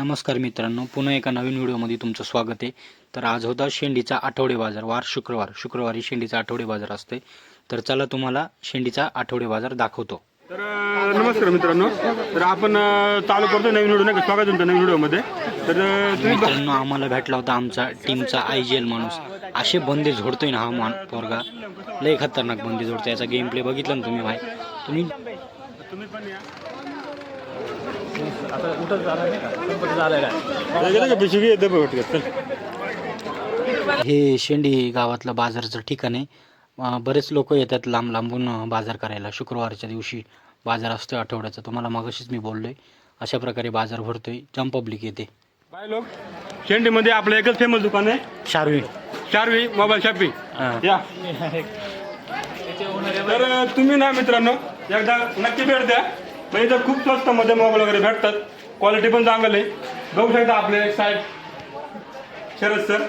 नमस्कार मित्रांनो पुन्हा एका नवीन व्हिडिओमध्ये तुमचं स्वागत आहे. तर आज होता शेंडीचा आठवडे बाजार वार शुक्रवार. शुक्रवारी शेंडीचा आठवडे बाजार असते तर चला तुम्हाला शेंडीचा आठवडे बाजार दाखवतो. तर नमस्कार मित्रांनो. तर आपण चालू करतो नवीन व्हिडिओ नाही स्वागत आहे तुमचं नवीन व्हिडिओमध्ये. तर मित्रांनो आम्हाला भेटला होता आमचा टीमचा आय जी एल माणूस. असे बंदे झोडतोय ना हा मान पोरगा. लय खतरनाक बंदे झोडतोय. याचा गेम प्ले बघितला ना तुम्ही भाई तुम्ही तुम्ही पण या. हे शेंडी गावातलं बाजारचं ठिकाण आहे. बरेच लोक येतात लांब लांबून बाजार करायला. शुक्रवारच्या दिवशी बाजार असतो आठवड्याचा. तुम्हाला मगाशीच मी बोललोय. अशा प्रकारे बाजार भरतोय. जम पब्लिक येते. बाय लोक? शेंडीमध्ये आपलं एकच फेमस दुकान आहे. शारवी. Charvi mobile shopping. या. तर तुम्ही ना मित्रांनो एकदा नक्की भेट द्या. म्हणजे इथं खूप स्वस्त मध्ये मोबाईल वगैरे भेटतात. क्वालिटी पण चांगली आहे. बघू शकता आपले साहेब. शरद सर